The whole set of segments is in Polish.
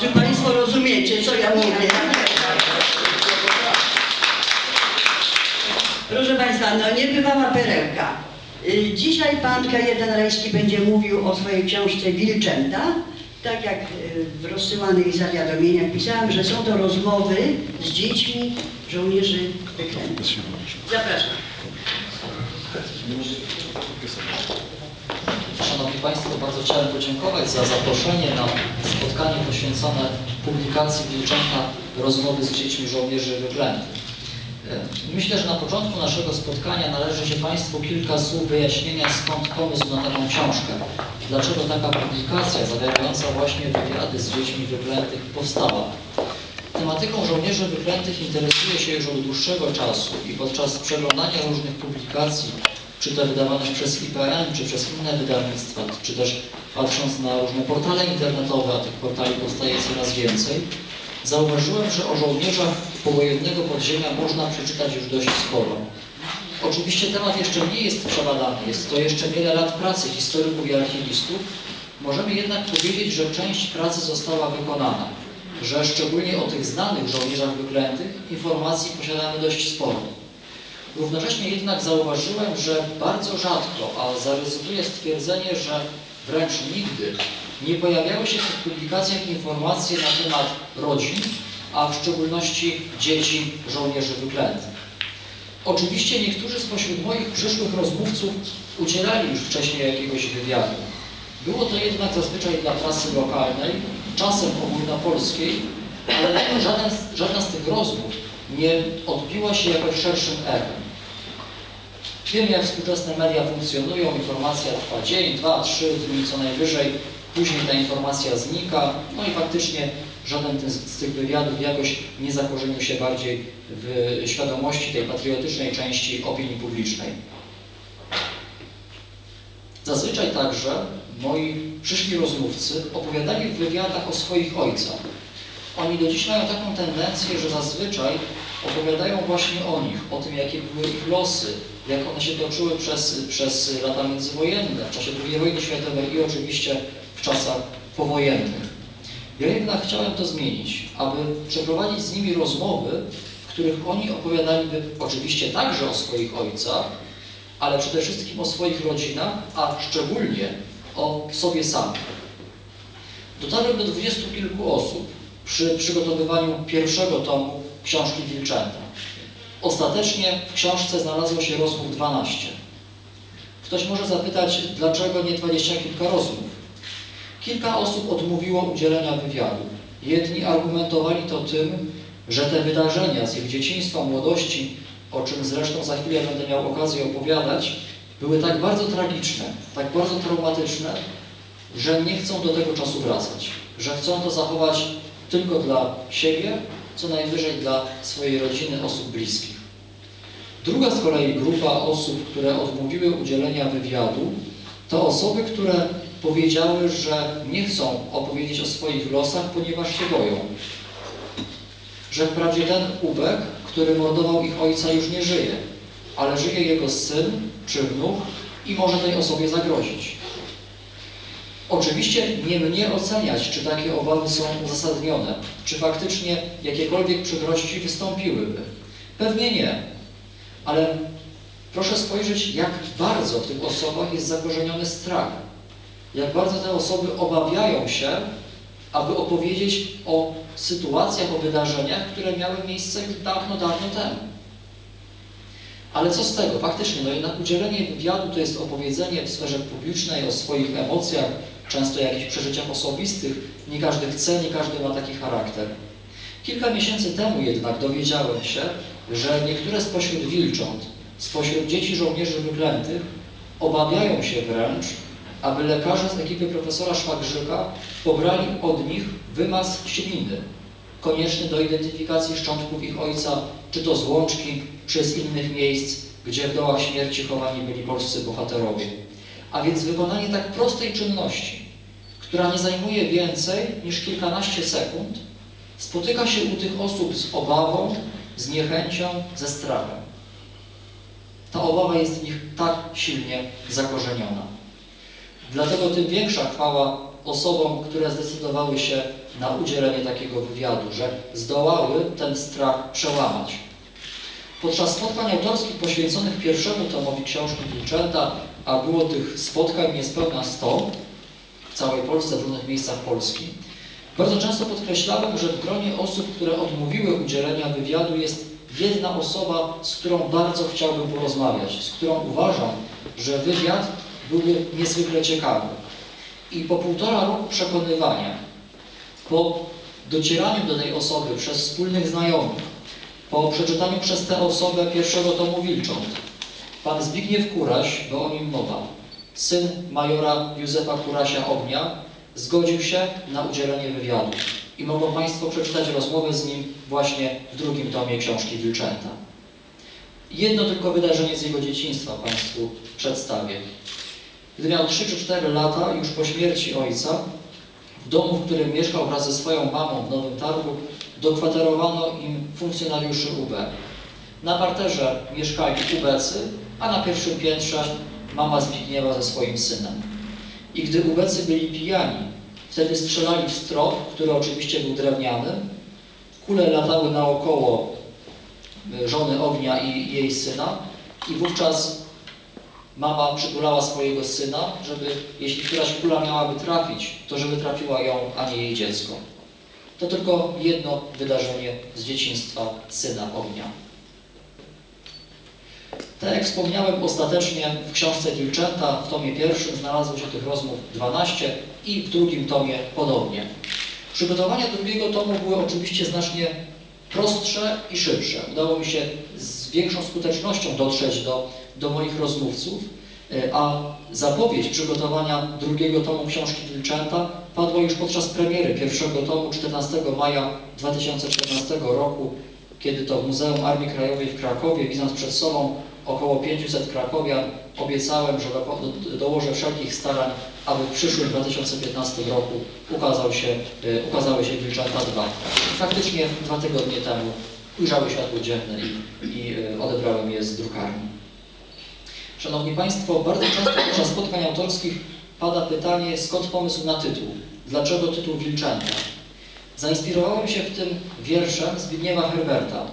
Czy Państwo rozumiecie, co ja mówię? Proszę Państwa, no niebywała perełka. Y, Dzisiaj Pan Kajetan Rajski będzie mówił o swojej książce Wilczęta. Tak jak y, w rozsyłanych zawiadomieniach pisałam, że są to rozmowy z dziećmi żołnierzy wyklętych. Zapraszam. Szanowni Państwo, bardzo chciałem podziękować za zaproszenie na spotkanie poświęcone publikacji Wilczęta Rozmowy z dziećmi żołnierzy wyklętych. E, Myślę, że na początku naszego spotkania należy się Państwu kilka słów wyjaśnienia, skąd pomysł na taką książkę. Dlaczego taka publikacja zawierająca właśnie wywiady z dziećmi wyklętych powstała. Tematyką żołnierzy wyklętych interesuje się już od dłuższego czasu i podczas przeglądania różnych publikacji, czy to wydawanych przez IPN, czy przez inne wydawnictwa, czy też patrząc na różne portale internetowe, a tych portali powstaje coraz więcej, zauważyłem, że o żołnierzach powojennego podziemia można przeczytać już dość sporo. Oczywiście temat jeszcze nie jest przebadany, jest to jeszcze wiele lat pracy historyków i archiwistów. Możemy jednak powiedzieć, że część pracy została wykonana, że szczególnie o tych znanych żołnierzach wyklętych informacji posiadamy dość sporo. Równocześnie jednak zauważyłem, że bardzo rzadko, a zaryzykuję stwierdzenie, że wręcz nigdy nie pojawiały się w tych publikacjach informacje na temat rodzin, a w szczególności dzieci żołnierzy wyklętych. Oczywiście niektórzy spośród moich przyszłych rozmówców udzielali już wcześniej jakiegoś wywiadu. Było to jednak zazwyczaj dla prasy lokalnej, czasem ogólnopolskiej, ale żaden, żadna z tych rozmów nie odbiła się jakoś szerszym echem. Wiem, jak współczesne media funkcjonują, informacja trwa dzień, dwa, trzy dni co najwyżej, później ta informacja znika, no i faktycznie żaden z tych wywiadów jakoś nie zakorzenił się bardziej w świadomości tej patriotycznej części opinii publicznej. Zazwyczaj także moi przyszli rozmówcy opowiadali w wywiadach o swoich ojcach. Oni do dziś mają taką tendencję, że zazwyczaj opowiadają właśnie o nich, o tym, jakie były ich losy, jak one się toczyły przez, przez lata międzywojenne, w czasie II wojny światowej i oczywiście w czasach powojennych. Ja jednak chciałem to zmienić, aby przeprowadzić z nimi rozmowy, w których oni opowiadaliby oczywiście także o swoich ojcach, ale przede wszystkim o swoich rodzinach, a szczególnie o sobie samych. Dotarłem do dwudziestu kilku osób przy przygotowywaniu pierwszego tomu książki Wilczęta. Ostatecznie w książce znalazło się rozmów 12. Ktoś może zapytać, dlaczego nie dwadzieścia kilka rozmów? Kilka osób odmówiło udzielenia wywiadu. Jedni argumentowali to tym, że te wydarzenia z ich dzieciństwa, młodości, o czym zresztą za chwilę będę miał okazję opowiadać, były tak bardzo tragiczne, tak bardzo traumatyczne, że nie chcą do tego czasu wracać, że chcą to zachować tylko dla siebie, co najwyżej dla swojej rodziny, osób bliskich. Druga z kolei grupa osób, które odmówiły udzielenia wywiadu, to osoby, które powiedziały, że nie chcą opowiedzieć o swoich losach, ponieważ się boją. Że wprawdzie ten ubek, który mordował ich ojca, już nie żyje, ale żyje jego syn czy wnuk i może tej osobie zagrozić. Oczywiście nie mnie oceniać, czy takie obawy są uzasadnione, czy faktycznie jakiekolwiek przykrości wystąpiłyby. Pewnie nie, ale proszę spojrzeć, jak bardzo w tych osobach jest zakorzeniony strach. Jak bardzo te osoby obawiają się, aby opowiedzieć o sytuacjach, o wydarzeniach, które miały miejsce dawno, dawno temu. Ale co z tego? Faktycznie, no jednak udzielenie wywiadu to jest opowiedzenie w sferze publicznej o swoich emocjach, często jakichś przeżyciach osobistych. Nie każdy chce, nie każdy ma taki charakter. Kilka miesięcy temu jednak dowiedziałem się, że niektóre spośród wilcząt, spośród dzieci żołnierzy wyklętych obawiają się wręcz, aby lekarze z ekipy profesora Szwagrzyka pobrali od nich wymaz śliny, konieczny do identyfikacji szczątków ich ojca, czy to z Łączki, czy z innych miejsc, gdzie w dołach śmierci chowani byli polscy bohaterowie. A więc wykonanie tak prostej czynności, która nie zajmuje więcej niż kilkanaście sekund, spotyka się u tych osób z obawą, z niechęcią, ze strachem. Ta obawa jest w nich tak silnie zakorzeniona. Dlatego tym większa chwała osobom, które zdecydowały się na udzielenie takiego wywiadu, że zdołały ten strach przełamać. Podczas spotkań autorskich poświęconych pierwszemu tomowi książki Wilczęta, a było tych spotkań niespełna 100 w całej Polsce, w różnych miejscach Polski, bardzo często podkreślałem, że w gronie osób, które odmówiły udzielenia wywiadu jest jedna osoba, z którą bardzo chciałbym porozmawiać, z którą uważam, że wywiad byłby niezwykle ciekawy. I po półtora roku przekonywania, po docieraniu do tej osoby przez wspólnych znajomych, po przeczytaniu przez tę osobę pierwszego tomu Wilcząt, pan Zbigniew Kuraś, bo o nim mowa, syn majora Józefa Kurasia Ognia, zgodził się na udzielenie wywiadu. I mogą Państwo przeczytać rozmowę z nim właśnie w drugim tomie książki Wilczęta. Jedno tylko wydarzenie z jego dzieciństwa Państwu przedstawię. Gdy miał 3 czy 4 lata, już po śmierci ojca, w domu, w którym mieszkał wraz ze swoją mamą w Nowym Targu, dokwaterowano im funkcjonariuszy UB. Na parterze mieszkali ubecy, a na pierwszym piętrze mama Zbigniewa ze swoim synem. I gdy ubecy byli pijani, wtedy strzelali w strop, który oczywiście był drewniany, kule latały naokoło y, żony ognia i jej syna i wówczas mama przytulała swojego syna, żeby jeśli któraś kula miałaby trafić, to żeby trafiła ją, a nie jej dziecko. To tylko jedno wydarzenie z dzieciństwa syna ognia. Tak jak wspomniałem, ostatecznie w książce Wilczęta w tomie pierwszym znalazło się tych rozmów 12 i w drugim tomie podobnie. Przygotowania drugiego tomu były oczywiście znacznie prostsze i szybsze. Udało mi się z większą skutecznością dotrzeć do, do moich rozmówców, a zapowiedź przygotowania drugiego tomu książki Wilczęta padła już podczas premiery pierwszego tomu 14 maja 2014 roku, kiedy to w Muzeum Armii Krajowej w Krakowie, widząc przed sobą około 500 krakowian, obiecałem, że do, do, dołożę wszelkich starań, aby w przyszłym 2015 roku ukazał się, y, ukazały się Wilczęta 2. Faktycznie dwa tygodnie temu ujrzały światło dzienne i, i y, odebrałem je z drukarni. Szanowni Państwo, bardzo często podczas spotkań autorskich pada pytanie, skąd pomysł na tytuł? Dlaczego tytuł Wilczęta? Zainspirowałem się w tym wierszem Zbigniewa Herberta.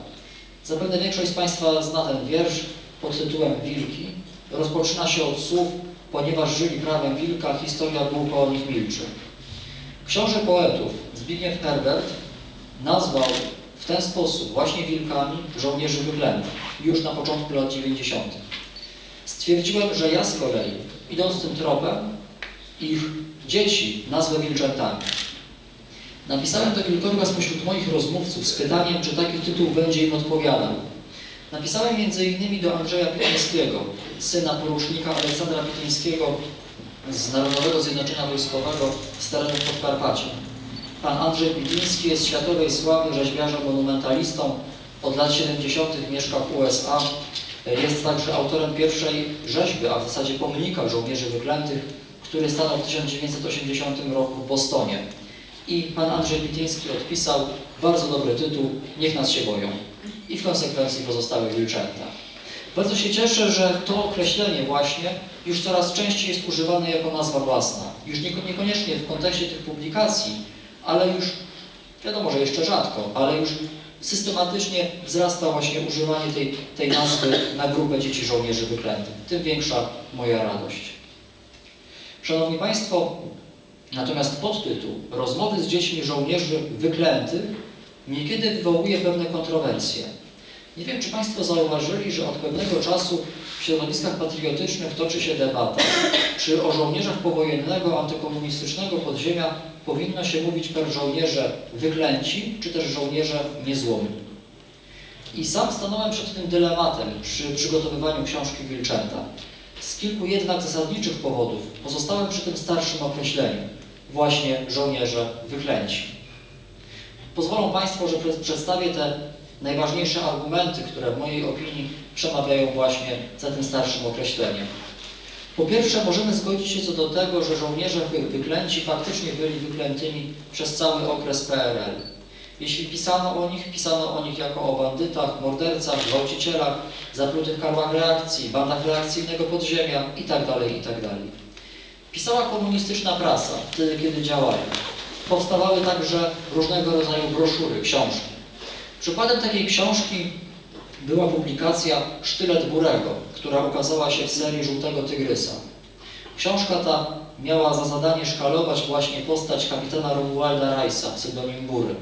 Zapewne większość z Państwa zna ten wiersz pod tytułem Wilki. Rozpoczyna się od słów, ponieważ żyli prawem wilka, historia długo o nich milczy. Książę poetów Zbigniew Herbert nazwał w ten sposób właśnie wilkami żołnierzy wyklętych już na początku lat 90. Stwierdziłem, że ja z kolei, idąc tym tropem, ich dzieci nazwę wilczętami. Napisałem to kilkorga spośród moich rozmówców z pytaniem, czy taki tytuł będzie im odpowiadał. Napisałem innymi do Andrzeja Pityńskiego, syna porucznika Aleksandra Pityńskiego z Narodowego Zjednoczenia Wojskowego z terenów Podkarpacia. Pan Andrzej Pityński jest światowej sławy rzeźbiarzem monumentalistą, od lat 70. mieszka w USA. Jest także autorem pierwszej rzeźby, a w zasadzie pomnika żołnierzy wyklętych, który stanął w 1980 roku w Bostonie. I pan Andrzej Pityński odpisał bardzo dobry tytuł, niech nas się boją. I w konsekwencji pozostały wilczęta. Bardzo się cieszę, że to określenie właśnie już coraz częściej jest używane jako nazwa własna. Już niekoniecznie w kontekście tych publikacji, ale już, wiadomo, że jeszcze rzadko, ale już systematycznie wzrasta właśnie używanie tej, tej nazwy na grupę dzieci żołnierzy wyklętych. Tym większa moja radość. Szanowni Państwo, natomiast podtytuł Rozmowy z dziećmi żołnierzy wyklętych niekiedy wywołuje pewne kontrowersje. Nie wiem, czy Państwo zauważyli, że od pewnego czasu w środowiskach patriotycznych toczy się debata, czy o żołnierzach powojennego, antykomunistycznego podziemia powinno się mówić per żołnierze wyklęci, czy też żołnierze niezłomni. I sam stanąłem przed tym dylematem przy przygotowywaniu książki Wilczęta. Z kilku jednak zasadniczych powodów pozostałem przy tym starszym określeniu, właśnie żołnierze wyklęci. Pozwolą Państwo, że przedstawię te najważniejsze argumenty, które w mojej opinii przemawiają właśnie za tym starszym określeniem. Po pierwsze, możemy zgodzić się co do tego, że żołnierze wyklęci faktycznie byli wyklętymi przez cały okres PRL. Jeśli pisano o nich, pisano o nich jako o bandytach, mordercach, gwałcicielach, zaplutych karłach reakcji, bandach reakcyjnego podziemia itd. itd. Pisała komunistyczna prasa, wtedy kiedy działali. Powstawały także różnego rodzaju broszury, książki. Przykładem takiej książki była publikacja Sztylet Burego, która ukazała się w serii Żółtego Tygrysa. Książka ta miała za zadanie szkalować właśnie postać kapitana Romualda Rajsa, pseudonim Bury.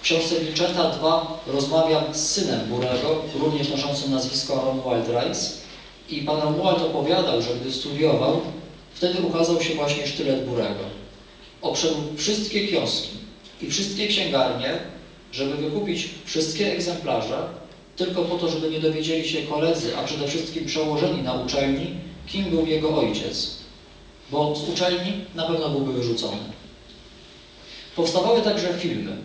W książce Wilczęta 2 rozmawiam z synem Burego, również noszącym nazwisko Romuald Rajs. I pan Romuald opowiadał, że gdy studiował, wtedy ukazał się właśnie sztylet Burego. Obszedł wszystkie kioski i wszystkie księgarnie, żeby wykupić wszystkie egzemplarze, tylko po to, żeby nie dowiedzieli się koledzy, a przede wszystkim przełożeni na uczelni, kim był jego ojciec. Bo z uczelni na pewno byłby wyrzucony. Powstawały także filmy,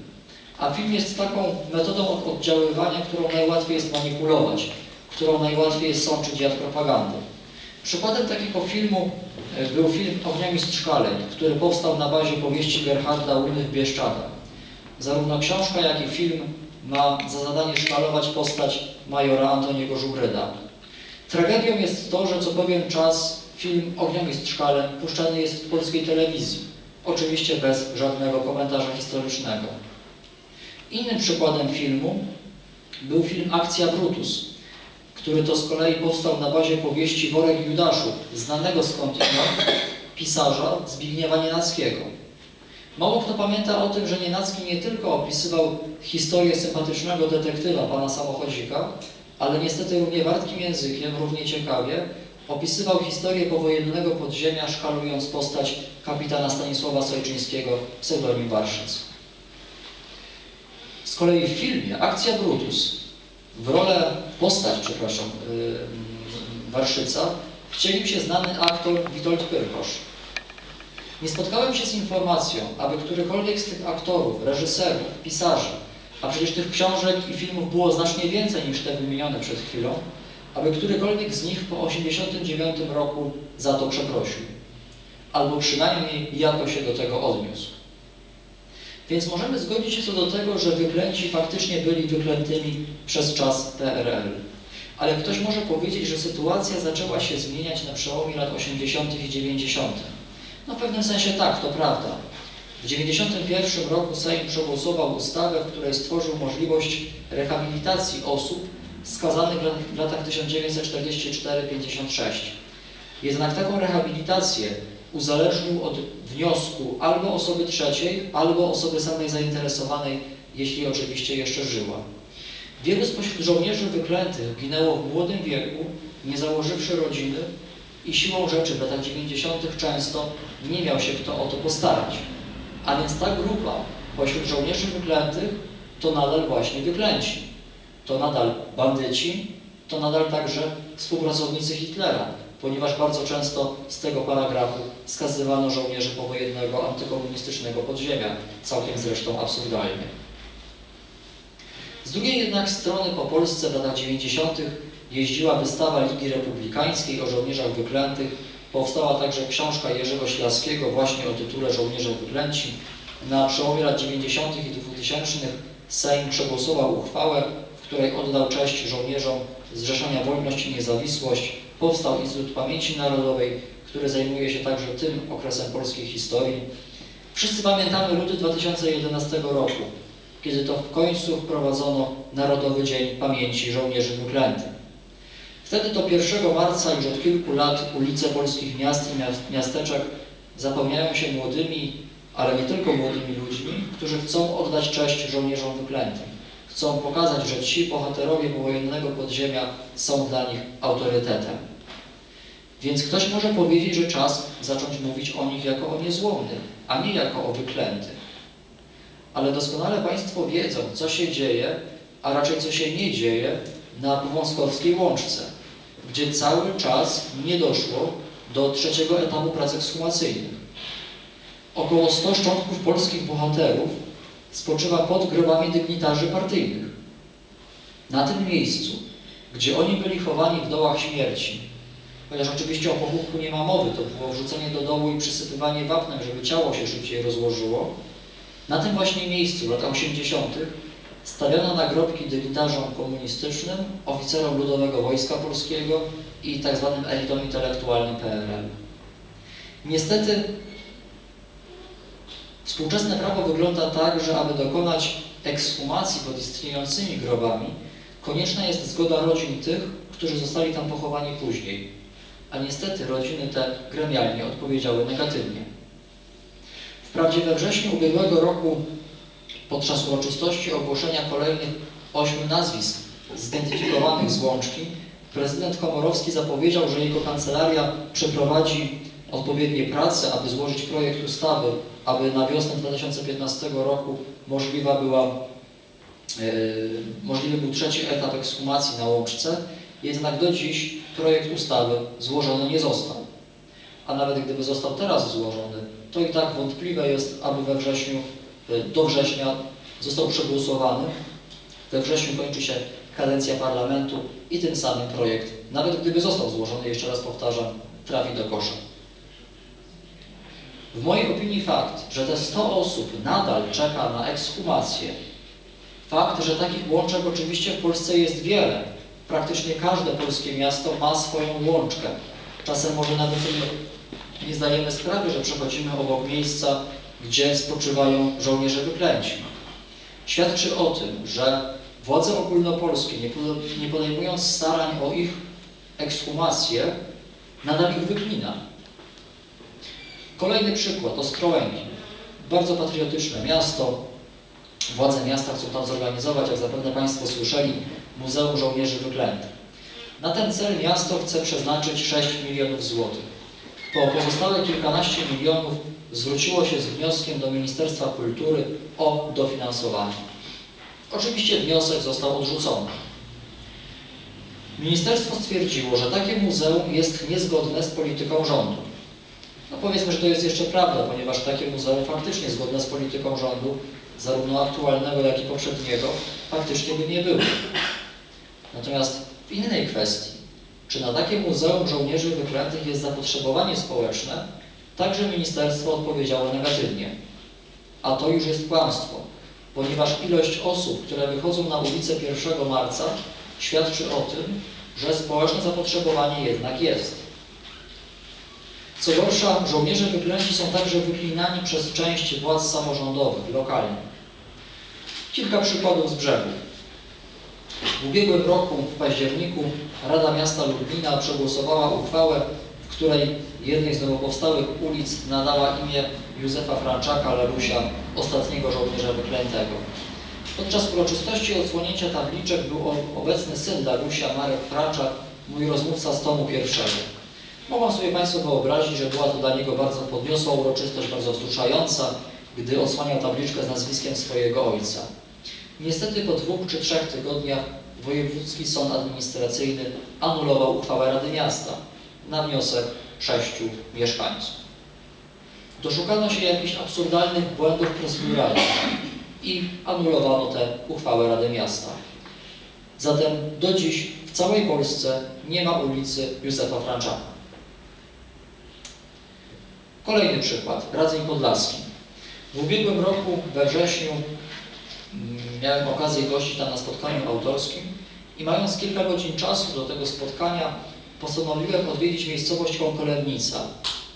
a film jest taką metodą od- oddziaływania, którą najłatwiej jest manipulować, którą najłatwiej jest sączyć jad propagandy. Przykładem takiego filmu e, był film Ogniomistrz Szkaleń, który powstał na bazie powieści Gerharda Uny w Bieszczadach. Zarówno książka, jak i film ma za zadanie szkalować postać majora Antoniego Żugryda. Tragedią jest to, że co pewien czas film Ogniomistrz Szkaleń puszczany jest w polskiej telewizji. Oczywiście bez żadnego komentarza historycznego. Innym przykładem filmu był film Akcja Brutus, który to z kolei powstał na bazie powieści Worek Judaszów, znanego skądinąd pisarza Zbigniewa Nienackiego. Mało kto pamięta o tym, że Nienacki nie tylko opisywał historię sympatycznego detektywa pana samochodzika, ale niestety równie wartkim językiem, równie ciekawie, opisywał historię powojennego podziemia, szkalując postać kapitana Stanisława Sojczyńskiego, pseudonim Warszyc. Z kolei w filmie Akcja Brutus w rolę postać, przepraszam, yy, Warszyca wcielił się znany aktor Witold Pyrkosz. Nie spotkałem się z informacją, aby którykolwiek z tych aktorów, reżyserów, pisarzy, a przecież tych książek i filmów było znacznie więcej niż te wymienione przed chwilą, aby którykolwiek z nich po 1989 roku za to przeprosił. Albo przynajmniej jakoś się do tego odniósł. Więc możemy zgodzić się co do tego, że wyklęci faktycznie byli wyklętymi przez czas PRL. Ale ktoś może powiedzieć, że sytuacja zaczęła się zmieniać na przełomie lat 80. i 90. No w pewnym sensie tak, to prawda. W 1991 roku Sejm przegłosował ustawę, w której stworzył możliwość rehabilitacji osób skazanych w latach 1944-56. Jednak taką rehabilitację uzależnił od wniosku albo osoby trzeciej, albo osoby samej zainteresowanej, jeśli oczywiście jeszcze żyła. Wielu spośród żołnierzy wyklętych ginęło w młodym wieku, nie założywszy rodziny i siłą rzeczy w latach 90. często nie miał się kto o to postarać. A więc ta grupa pośród żołnierzy wyklętych to nadal właśnie wyklęci. To nadal bandyci, to nadal także współpracownicy Hitlera, ponieważ bardzo często z tego paragrafu skazywano żołnierzy powojennego antykomunistycznego podziemia, całkiem zresztą absurdalnie. Z drugiej jednak strony po Polsce w latach 90. jeździła wystawa Ligi Republikańskiej o żołnierzach wyklętych. Powstała także książka Jerzego Ślaskiego właśnie o tytule Żołnierze wyklęci. Na przełomie lat 90. i 2000 Sejm przegłosował uchwałę, w której oddał cześć żołnierzom Zrzeszenia Wolność i Niezawisłość. Powstał Instytut Pamięci Narodowej, który zajmuje się także tym okresem polskiej historii. Wszyscy pamiętamy luty 2011 roku, kiedy to w końcu wprowadzono Narodowy Dzień Pamięci Żołnierzy Wyklętych. Wtedy to 1 marca już od kilku lat ulice polskich miast i miast- miasteczek zapełniają się młodymi, ale nie tylko młodymi ludźmi, którzy chcą oddać cześć żołnierzom wyklętym. Chcą pokazać, że ci bohaterowie powojennego podziemia są dla nich autorytetem. Więc ktoś może powiedzieć, że czas zacząć mówić o nich jako o niezłomnych, a nie jako o wyklętych. Ale doskonale Państwo wiedzą, co się dzieje, a raczej co się nie dzieje na Powązkowskiej Łączce, gdzie cały czas nie doszło do trzeciego etapu prac ekshumacyjnych. Około 100 szczątków polskich bohaterów spoczywa pod grobami dygnitarzy partyjnych. Na tym miejscu, gdzie oni byli chowani w dołach śmierci, chociaż oczywiście o pochówku nie ma mowy, to było wrzucenie do dołu i przysypywanie wapnem, żeby ciało się szybciej rozłożyło, na tym właśnie miejscu w latach 80. stawiano nagrobki dygnitarzom komunistycznym, oficerom Ludowego Wojska Polskiego i tzw. elitom intelektualnym PRL. Niestety współczesne prawo wygląda tak, że aby dokonać ekshumacji pod istniejącymi grobami, konieczna jest zgoda rodzin tych, którzy zostali tam pochowani później. A niestety rodziny te gremialnie odpowiedziały negatywnie. Wprawdzie we wrześniu ubiegłego roku podczas uroczystości ogłoszenia kolejnych ośmiu nazwisk zidentyfikowanych z łączki, prezydent Komorowski zapowiedział, że jego kancelaria przeprowadzi odpowiednie prace, aby złożyć projekt ustawy, aby na wiosnę 2015 roku możliwa była, e, możliwy był trzeci etap ekshumacji na łączce, jednak do dziś projekt ustawy złożony nie został. A nawet gdyby został teraz złożony, to i tak wątpliwe jest, aby we wrześniu, do września został przegłosowany. We wrześniu kończy się kadencja parlamentu i tym samym projekt, nawet gdyby został złożony, jeszcze raz powtarzam, trafi do kosza. W mojej opinii fakt, że te 100 osób nadal czeka na ekshumację, fakt, że takich łączek oczywiście w Polsce jest wiele, praktycznie każde polskie miasto ma swoją łączkę. Czasem może nawet nie zdajemy sprawy, że przechodzimy obok miejsca, gdzie spoczywają żołnierze wyklęci. Świadczy o tym, że władze ogólnopolskie, nie pod- nie podejmując starań o ich ekshumację, nadal ich wyklina. Kolejny przykład, Ostrołęki. Bardzo patriotyczne miasto. Władze miasta chcą tam zorganizować, jak zapewne Państwo słyszeli, Muzeum Żołnierzy Wyklętych. Na ten cel miasto chce przeznaczyć 6 milionów złotych. Po pozostałe kilkanaście milionów zwróciło się z wnioskiem do Ministerstwa Kultury o dofinansowanie. Oczywiście wniosek został odrzucony. Ministerstwo stwierdziło, że takie muzeum jest niezgodne z polityką rządu. No powiedzmy, że to jest jeszcze prawda, ponieważ takie muzeum faktycznie zgodne z polityką rządu, zarówno aktualnego, jak i poprzedniego, faktycznie by nie było. Natomiast w innej kwestii, czy na takie muzeum żołnierzy wyklętych jest zapotrzebowanie społeczne, także ministerstwo odpowiedziało negatywnie. A to już jest kłamstwo, ponieważ ilość osób, które wychodzą na ulicę 1 marca, świadczy o tym, że społeczne zapotrzebowanie jednak jest. Co gorsza, żołnierze wyklęci są także wyklinani przez część władz samorządowych, lokalnych. Kilka przykładów z brzegu. W ubiegłym roku, w październiku, Rada Miasta Lublina przegłosowała uchwałę, w której jednej z nowo powstałych ulic nadała imię Józefa Franczaka Lerusia, ostatniego żołnierza wyklętego. Podczas uroczystości odsłonięcia tabliczek był obecny syn Darusia, Marek Franczak, mój rozmówca z tomu pierwszego. Mogą sobie Państwo wyobrazić, że była to dla niego bardzo podniosła uroczystość, bardzo wzruszająca, gdy odsłaniał tabliczkę z nazwiskiem swojego ojca. Niestety po dwóch czy trzech tygodniach Wojewódzki Sąd Administracyjny anulował uchwałę Rady Miasta na wniosek mieszkańców. Doszukano się jakichś absurdalnych błędów proceduralnych i anulowano tę uchwałę Rady Miasta. Zatem do dziś w całej Polsce nie ma ulicy Józefa Franczaka. Kolejny przykład, Radzeń Podlaski. W ubiegłym roku we wrześniu mm, miałem okazję gościć tam na spotkaniu autorskim i mając kilka godzin czasu do tego spotkania postanowiłem odwiedzić miejscowość Kąkolewnica,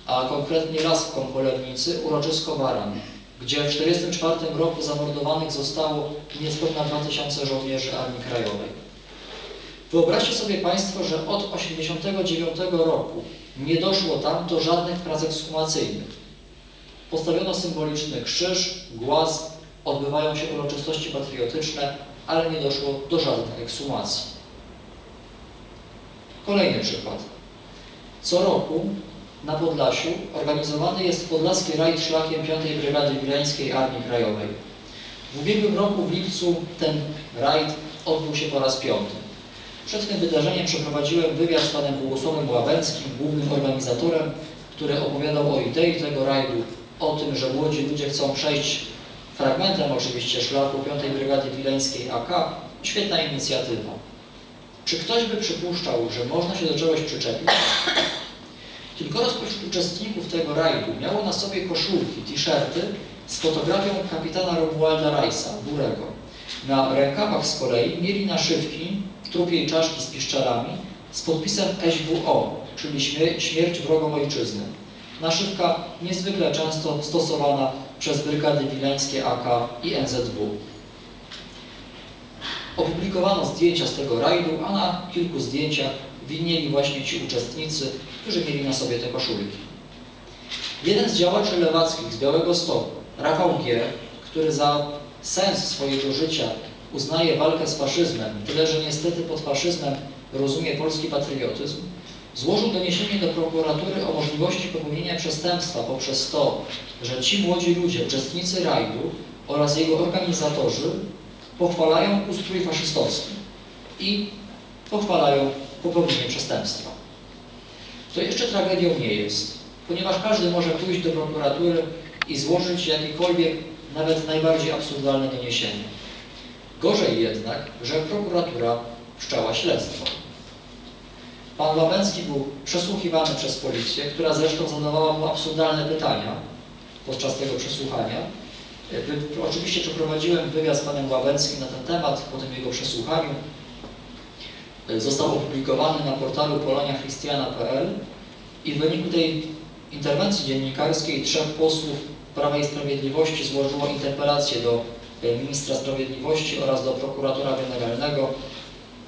a konkretnie las w Kąkolewnicy, uroczysko Baran, gdzie w 1944 roku zamordowanych zostało niespełna 2000 żołnierzy Armii Krajowej. Wyobraźcie sobie Państwo, że od 1989 roku nie doszło tam do żadnych prac ekshumacyjnych. Postawiono symboliczny krzyż, głaz, odbywają się uroczystości patriotyczne, ale nie doszło do żadnych ekshumacji. Kolejny przykład. Co roku na Podlasiu organizowany jest podlaski rajd szlakiem 5 Brygady Wileńskiej Armii Krajowej. W ubiegłym roku w lipcu ten rajd odbył się po raz piąty. Przed tym wydarzeniem przeprowadziłem wywiad z panem Bogusławem Łabęckim, głównym organizatorem, który opowiadał o idei tego rajdu, o tym, że młodzi ludzie chcą przejść fragmentem oczywiście szlaku 5 Brygady Wileńskiej AK. Świetna inicjatywa. Czy ktoś by przypuszczał, że można się do czegoś przyczepić? Kilkoro spośród uczestników tego rajdu miało na sobie koszulki, t-shirty z fotografią kapitana Romualda Rajsa, Burego. Na rękawach z kolei mieli naszywki, trupiej czaszki z piszczelami z podpisem SWO, czyli śmie- śmierć wrogom ojczyzny. Naszywka niezwykle często stosowana przez brygady wileńskie AK i NZW. Opublikowano zdjęcia z tego rajdu, a na kilku zdjęciach widnieli właśnie ci uczestnicy, którzy mieli na sobie te koszulki. Jeden z działaczy lewackich z Białego Stoku, Rafał G., który za sens swojego życia uznaje walkę z faszyzmem, tyle że niestety pod faszyzmem rozumie polski patriotyzm, złożył doniesienie do prokuratury o możliwości popełnienia przestępstwa poprzez to, że ci młodzi ludzie, uczestnicy rajdu oraz jego organizatorzy pochwalają ustrój faszystowski i pochwalają popełnienie przestępstwa. To jeszcze tragedią nie jest, ponieważ każdy może pójść do prokuratury i złożyć jakiekolwiek, nawet najbardziej absurdalne doniesienie. Gorzej jednak, że prokuratura wszczęła śledztwo. Pan Łabęcki był przesłuchiwany przez policję, która zresztą zadawała mu absurdalne pytania podczas tego przesłuchania. Oczywiście przeprowadziłem wywiad z panem Łabęckim na ten temat po tym jego przesłuchaniu. Został opublikowany na portalu poloniachristiana.pl i w wyniku tej interwencji dziennikarskiej trzech posłów Prawa i Sprawiedliwości złożyło interpelację do e, ministra sprawiedliwości oraz do prokuratora generalnego.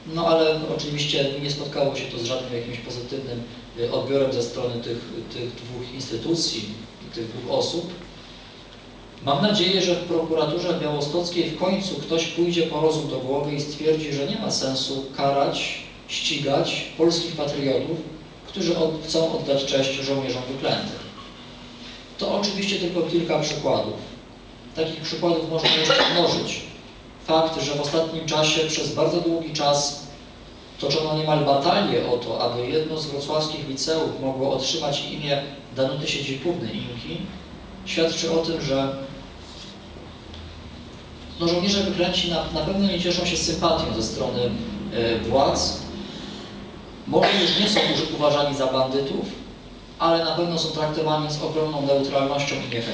No ale oczywiście nie spotkało się to z żadnym jakimś pozytywnym e, odbiorem ze strony tych, tych dwóch instytucji, tych dwóch osób. Mam nadzieję, że w prokuraturze białostockiej w końcu ktoś pójdzie po rozum do głowy i stwierdzi, że nie ma sensu karać, ścigać polskich patriotów, którzy od, chcą oddać cześć żołnierzom wyklętym. To oczywiście tylko kilka przykładów. Takich przykładów można jeszcze mnożyć. Fakt, że w ostatnim czasie przez bardzo długi czas toczono niemal batalię o to, aby jedno z wrocławskich liceów mogło otrzymać imię Danuty Siedzipówny Inki, świadczy o tym, że no, żołnierze wyklęci na, na pewno nie cieszą się sympatią ze strony e, władz. Może już nie są uważani za bandytów, ale na pewno są traktowani z ogromną neutralnością i niechęcią.